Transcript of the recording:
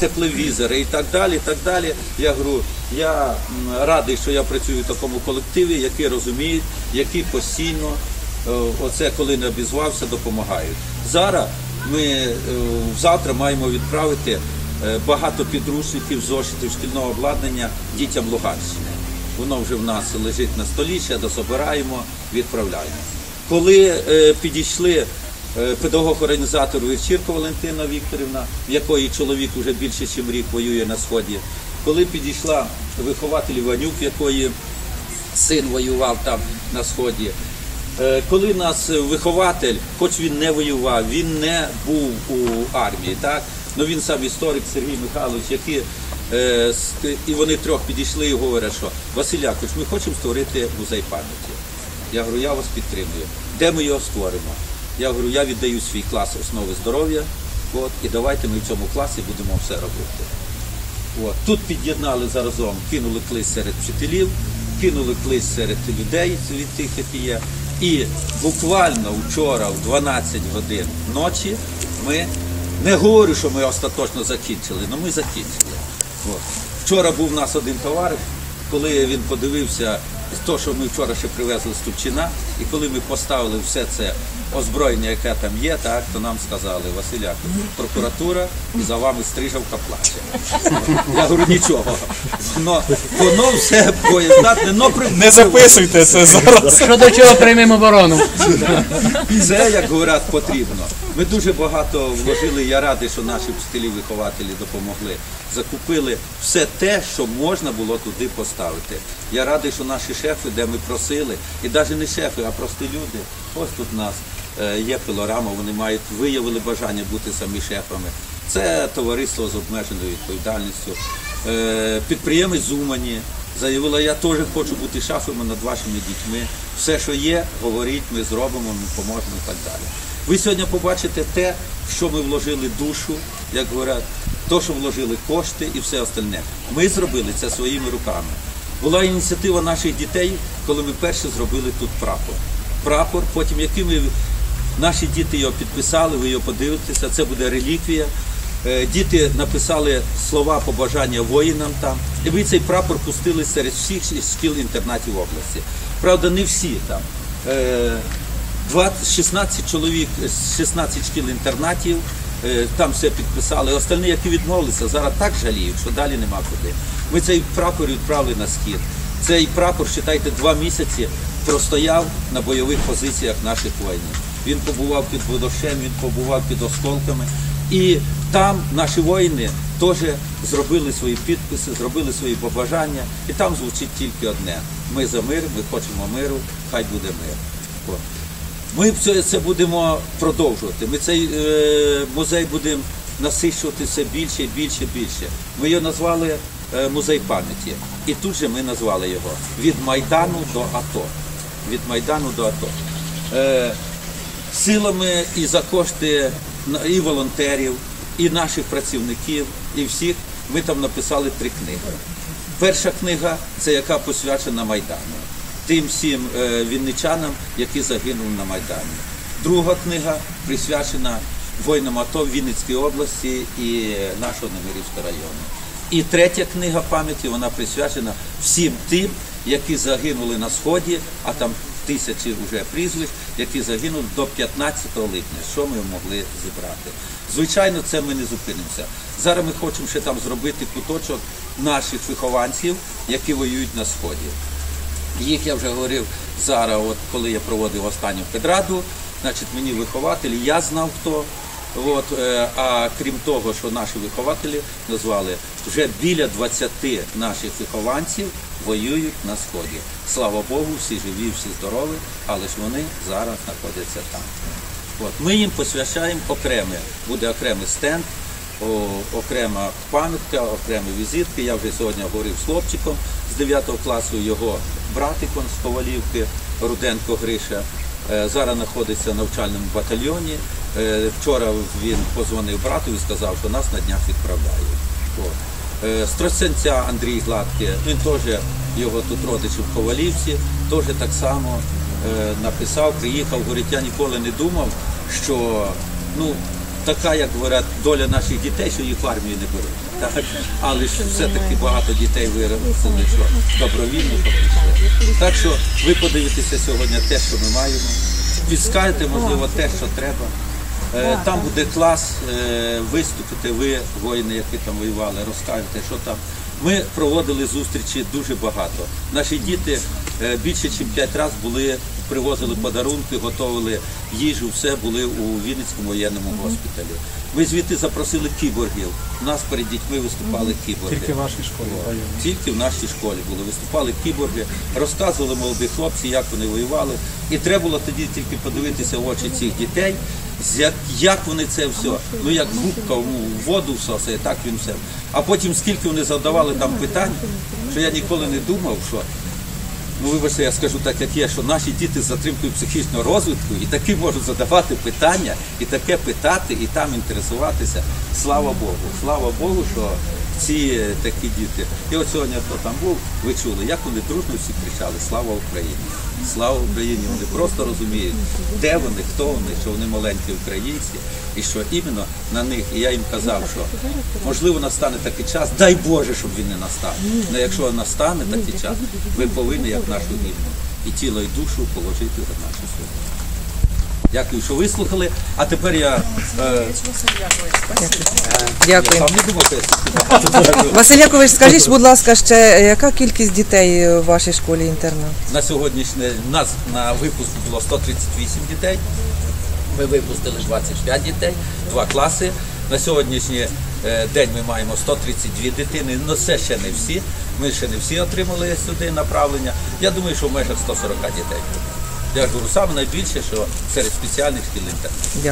тепловізори і так далі. і так далі. Я говорю, я радий, що я працюю в такому колективі, які розуміють, які постійно, е, оце коли не обізвався, допомагають. Зараз ми е, завтра маємо відправити е, багато підручників, зошитів, шкільного обладнання дітям Луганщини. Воно вже в нас лежить на столі, ще дособираємо, відправляємо. Коли е, підійшли педагог-організатор Вечірко Валентина Вікторівна, в якої чоловік вже більше, ніж рік воює на сході, коли підійшла вихователь Іванюк, в якої син воював там на сході. Е, Коли нас вихователь, хоч він не воював, він не був у армії, так? Ну він сам історик Сергій Михайлович, який е, і вони трьох підійшли і говорять, що Василь Якович, ми хочемо створити музей пам'яті. Я говорю, я вас підтримую. Де ми його створимо? Я говорю, я віддаю свій клас основи здоров'я, от, і давайте ми в цьому класі будемо все робити. От. Тут під'єднали заразом, кинули клис серед вчителів, кинули клис серед людей від тих, які є. І буквально вчора, в 12 годин ночі, ми не говорю, що ми остаточно закінчили, але ми закінчили. От. Вчора був у нас один товариш, коли він подивився те, що ми вчора ще привезли з Тупчина, і коли ми поставили все це озброєння, яке там є, так, то нам сказали, Василяк, прокуратура і за вами стрижавка плаче. Я говорю, нічого. Воно, воно все боєздатне, но при... Не записуйте це зараз. Що до чого приймемо оборону? Це, як говорять, потрібно. Ми дуже багато вложили. Я радий, що наші вчителі-вихователі допомогли. Закупили все те, що можна було туди поставити. Я радий, що наші шефи, де ми просили, і навіть не шефи, а прості люди. Ось тут у нас е, є пилорама, вони мають виявили бажання бути самі шефами. Це товариство з обмеженою відповідальністю. Е, Підприємець Умані заявила, я теж хочу бути шафами над вашими дітьми. Все, що є, говоріть, ми зробимо, ми поможемо і так далі. Ви сьогодні побачите те, що ми вложили душу, як говорять, то, що вложили кошти і все остальне. Ми зробили це своїми руками. Була ініціатива наших дітей, коли ми перше зробили тут прапор. Прапор, потім який ми Наші діти його підписали, ви його подивитеся, це буде реліквія. Е, Діти написали слова побажання воїнам там. І ми цей прапор пустили серед всіх шкіл інтернатів області. Правда, не всі там. Е, 20 16 чоловік з 16 шкіл інтернатів, е, там все підписали. Остальні, які відмовилися, зараз так жаліють, що далі нема куди. Ми цей прапор відправили на схід. Цей прапор, вважайте, два місяці простояв на бойових позиціях наших воїнів. Він побував під водощем, він побував під осколками. І там наші воїни теж зробили свої підписи, зробили свої побажання. І там звучить тільки одне: ми за мир, ми хочемо миру, хай буде мир. Ми це, це будемо продовжувати. Ми цей е, музей будемо насичувати все більше, більше, більше. Ми його назвали е, музей пам'яті. І тут же ми назвали його від Майдану до АТО. Від Майдану до АТО. Е, силами і за кошти і волонтерів, і наших працівників, і всіх ми там написали три книги. Перша книга це яка посвячена Майдану, тим всім е, вінничанам, які загинули на Майдані. Друга книга присвячена воїнам АТО Вінницькій області і нашого Немирівського району. І третя книга пам'яті вона присвячена всім тим, які загинули на сході, а там тисячі вже прізвищ, які загинули до 15 липня. Що ми могли зібрати? Звичайно, це ми не зупинимося. Зараз ми хочемо ще там зробити куточок наших вихованців, які воюють на сході. Їх я вже говорив зараз, от коли я проводив останню педраду, значить мені вихователі, я знав хто. От, е, а крім того, що наші вихователі назвали, вже біля 20 наших вихованців воюють на сході. Слава Богу, всі живі, всі здорові, але ж вони зараз знаходяться там. От, ми їм посвящаємо окреме, буде окремий стенд, окрема пам'ятка, окремі візитки. Я вже сьогодні говорив з хлопчиком з 9 класу, його братиком з Ковалівки, Руденко Гриша. Е, Зараз знаходиться в навчальному батальйоні. Е, Вчора він позвонив брату і сказав, що нас на днях відправляють. От. Е, Андрій Гладкий, він теж його тут родичі в Ковалівці, теж так само е, написав, приїхав, говорить, я ніколи не думав, що ну, така, як говорять, доля наших дітей, що їх в армію не беруть. Так? Але ж все-таки багато дітей виросли, що добровільно що. Так що ви подивитеся сьогодні те, що ми маємо, підскажете, можливо, те, що треба. Е, Там буде клас, виступити, виступите ви, воїни, які там воювали, розкажете, що там. Ми проводили зустрічі дуже багато. Наші діти е, більше, ніж п'ять разів були, привозили подарунки, готували їжу, все були у Вінницькому воєнному госпіталі. Ми звідти запросили кіборгів. У нас перед дітьми виступали кіборги. Тільки в вашій школі воюють. Тільки в нашій школі були. Виступали кіборги, розказували молоді хлопці, як вони воювали. І треба було тоді тільки подивитися в очі цих дітей, з як, як вони це все, ну як губка в воду всосає, так він все. А потім скільки вони задавали там питань, що я ніколи не думав, що Ну, вибачте, я скажу так, як є, що наші діти з затримкою психічного розвитку і таки можуть задавати питання, і таке питати, і там інтересуватися. Слава Богу. Слава Богу, що ці е, такі діти. І от сьогодні, хто там був, ви чули, як вони дружно всі кричали Слава Україні! Слава Україні! Вони просто розуміють, де вони, хто вони, що вони маленькі українці, і що іменно на них. І я їм казав, що можливо настане такий час, дай Боже, щоб він не настав. Але якщо настане такий час, ви повинні, як нашу гімну, і тіло, і душу положити за нашу святу. Дякую, що вислухали. А тепер я е, Дякую. сам не думав, що я стільки багато. Василь Якович, скажіть, будь ласка, ще е, яка кількість дітей у вашій школі інтернат? На сьогоднішнє у нас на випуску було 138 дітей. Ми випустили 25 дітей, два класи. На сьогоднішній е, день ми маємо 132 дитини. але це ще не всі. Ми ще не всі отримали сюди направлення. Я думаю, що в межах 140 дітей. Я ж говорю, саме найбільше, що серед спеціальних шкіл інтернатів.